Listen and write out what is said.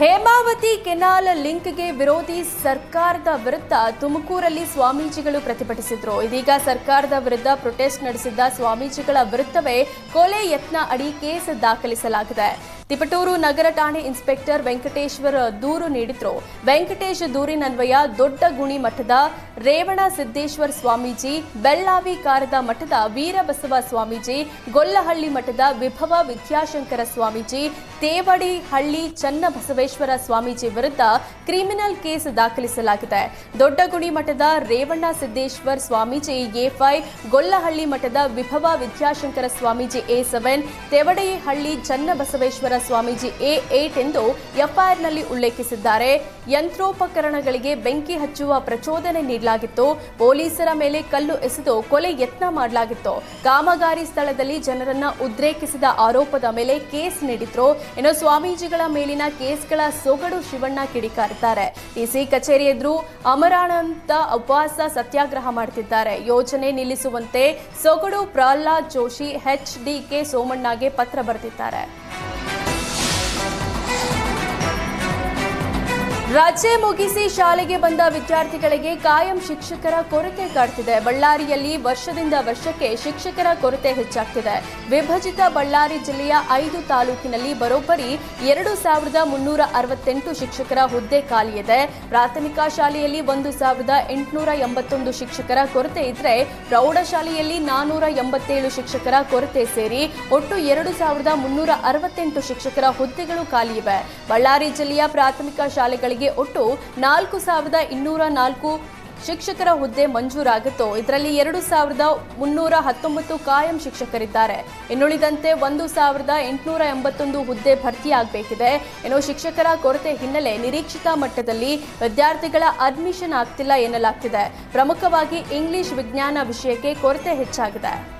Hemavathi canal ಲಿಂಕ್ಗೆ ವಿರೋಧಿ ಸರ್ಕಾರದ ವಿರುದ್ಧ ತುಮಕೂರಲ್ಲಿ ಸ್ವಾಮೀಜಿಗಳು ಪ್ರತಿಭಟಿಸಿದ್ರು. ಇದೀಗ ಸರ್ಕಾರದ ವಿರುದ್ಧ ಪ್ರೊಟೆಸ್ಟ್ ನಡೆಸಿದ್ದ ಸ್ವಾಮೀಜಿಗಳ ವಿರುದ್ಧವೇ ಕೊಲೆ ಯತ್ನ ಅಡಿ ಕೇಸ್ ದಾಖಲಿಸಲಾಗಿದೆ. ತಿಪಟೂರು ನಗರ ಠಾಣೆ ಇನ್ಸ್ಪೆಕ್ಟರ್ ವೆಂಕಟೇಶ್ವರ್ ದೂರು ನೀಡಿದ್ರು. ವೆಂಕಟೇಶ್ ದೂರಿನನ್ವಯ ದೊಡ್ಡ ಗುಣಿ ಮಠದ ರೇವಣ ಸಿದ್ದೇಶ್ವರ ಸ್ವಾಮೀಜಿ, ಬೆಳ್ಳಾವಿ ಕಾರದ ಮಠದ ವೀರಬಸವ ಸ್ವಾಮೀಜಿ, ಗೊಲ್ಲಹಳ್ಳಿ ಮಠದ ವಿಭವ ವಿದ್ಯಾಶಂಕರ ಸ್ವಾಮೀಜಿ ತೇವಡಿ ಹಳ್ಳಿ ಚನ್ನಬಸವೇಶ್ವರ ಸ್ವಾಮೀಜಿ ವಿರುದ್ಧ ಕ್ರಿಮಿನಲ್ ಕೇಸ್ ದಾಖಲಿಸಲಾಗಿದೆ. ದೊಡ್ಡಗುಣಿ ಮಠದ ರೇವಣ್ಣ ಸಿದ್ದೇಶ್ವರ್ ಸ್ವಾಮೀಜಿ ಎಫ್ಐ ಗೊಲ್ಲಹಳ್ಳಿ ಮಠದ Vibhava Vidyashankara Swamiji A seven, Tevadehalli Channabasaveshwara Swamiji A eight ಎಂದು ಎಫ್ಐಆರ್ನಲ್ಲಿ ಉಲ್ಲೇಖಿಸಿದ್ದಾರೆ. ಯಂತ್ರೋಪಕರಣಗಳಿಗೆ ಬೆಂಕಿ ಹಚ್ಚುವ ಪ್ರಚೋದನೆ ನೀಡಲಾಗಿತ್ತು. ಪೊಲೀಸರ ಮೇಲೆ ಕಲ್ಲು ಎಸೆದು ಕೊಲೆ ಯತ್ನ ಮಾಡಲಾಗಿತ್ತು. ಕಾಮಗಾರಿ ಸ್ಥಳದಲ್ಲಿ ಜನರನ್ನ ಉದ್ರೇಕಿಸಿದ ಆರೋಪದ ಮೇಲೆ ಕೇಸ್ ನೀಡಿದ್ರು. ಇನ್ನು ಸ್ವಾಮೀಜಿಗಳ ಮೇಲಿನ ಕೇಸ್ಗಳ ಸೊಗಡು ಶಿವಣ್ಣ ಕಿಡಿಕಾರಿದ್ದಾರೆ. ಡಿಸಿ ಕಚೇರಿ ಎದುರು ಅಮರಾನಂತ ಉಪವಾಸ ಸತ್ಯಾಗ್ರಹ ಮಾಡುತ್ತಿದ್ದಾರೆ ಯೋಜನೆ ನಿಲ್ಲಿಸುವಂತೆ ಸೊಗಡು Pralhad Joshi, H D K ಸೋಮಣ್ಣಗೆ ಪತ್ರ ಬರೆದಿದ್ದಾರೆ. ರಜೆ ಮುಗಿಸಿ ಶಾಲೆಗೆ ಬಂದ ವಿದ್ಯಾರ್ಥಿಗಳಿಗೆ ಕಾಯಂ ಶಿಕ್ಷಕರ ಕೊರತೆ ಕಾಡ್ತಿದೆ. ಬಳ್ಳಾರಿಯಲ್ಲಿ ವರ್ಷದಿಂದ ವರ್ಷಕ್ಕೆ ಶಿಕ್ಷಕರ ಕೊರತೆ ಹೆಚ್ಚಾಗ್ತಿದೆ. ವಿಭಜಿತ ಬಳ್ಳಾರಿ ಜಿಲ್ಲೆಯ ಐದು ತಾಲೂಕಿನಲ್ಲಿ ಬರೋಬ್ಬರಿ ಎರಡು ಸಾವಿರದ ಮುನ್ನೂರ ಅರವತ್ತೆಂಟು ಶಿಕ್ಷಕರ ಹುದ್ದೆ ಖಾಲಿಯಿದೆ ಪ್ರಾಥಮಿಕ ಶಾಲೆಯಲ್ಲಿ ಒಂದು ಸಾವಿರದ ಎಂಟುನೂರ ಎಂಬತ್ತೊಂದು ಶಿಕ್ಷಕರ ಕೊರತೆ ಇದ್ರೆ ಪ್ರೌಢಶಾಲೆಯಲ್ಲಿ ನಾನೂರ ಎಂಬತ್ತೇಳು ಶಿಕ್ಷಕರ ಕೊರತೆ ಸೇರಿ ಒಟ್ಟು ಎರಡು ಸಾವಿರದ ಮುನ್ನೂರ ಅರವತ್ತೆಂಟು ಶಿಕ್ಷಕರ ಹುದ್ದೆಗಳು ಖಾಲಿಯಿವೆ ಬಳ್ಳಾರಿ ಜಿಲ್ಲೆಯ ಪ್ರಾಥಮಿಕ ಶಾಲೆಗಳಿಗೆ ಒಟ್ಟು ನಾಲ್ಕು ಸಾವಿರದ ಇನ್ನೂರ ನಾಲ್ಕು ಶಿಕ್ಷಕರ ಹುದ್ದೆ ಮಂಜೂರಾಗಿತ್ತು. ಇದರಲ್ಲಿ ಎರಡು ಸಾವಿರದ ಮುನ್ನೂರ ಹತ್ತೊಂಬತ್ತು ಕಾಯಂ ಶಿಕ್ಷಕರಿದ್ದಾರೆ. ಇನ್ನುಳಿದಂತೆ ಒಂದು ಸಾವಿರದ ಎಂಟುನೂರ ಎಂಬತ್ತೊಂದು ಹುದ್ದೆ ಭರ್ತಿಯಾಗಬೇಕಿದೆ. ಇನ್ನು ಶಿಕ್ಷಕರ ಕೊರತೆ ಹಿನ್ನೆಲೆ ನಿರೀಕ್ಷಿತ ಮಟ್ಟದಲ್ಲಿ ವಿದ್ಯಾರ್ಥಿಗಳ ಅಡ್ಮಿಷನ್ ಆಗ್ತಿಲ್ಲ ಎನ್ನಲಾಗ್ತಿದೆ. ಪ್ರಮುಖವಾಗಿ ಇಂಗ್ಲಿಷ್ ವಿಜ್ಞಾನ ವಿಷಯಕ್ಕೆ ಕೊರತೆ ಹೆಚ್ಚಾಗಿದೆ.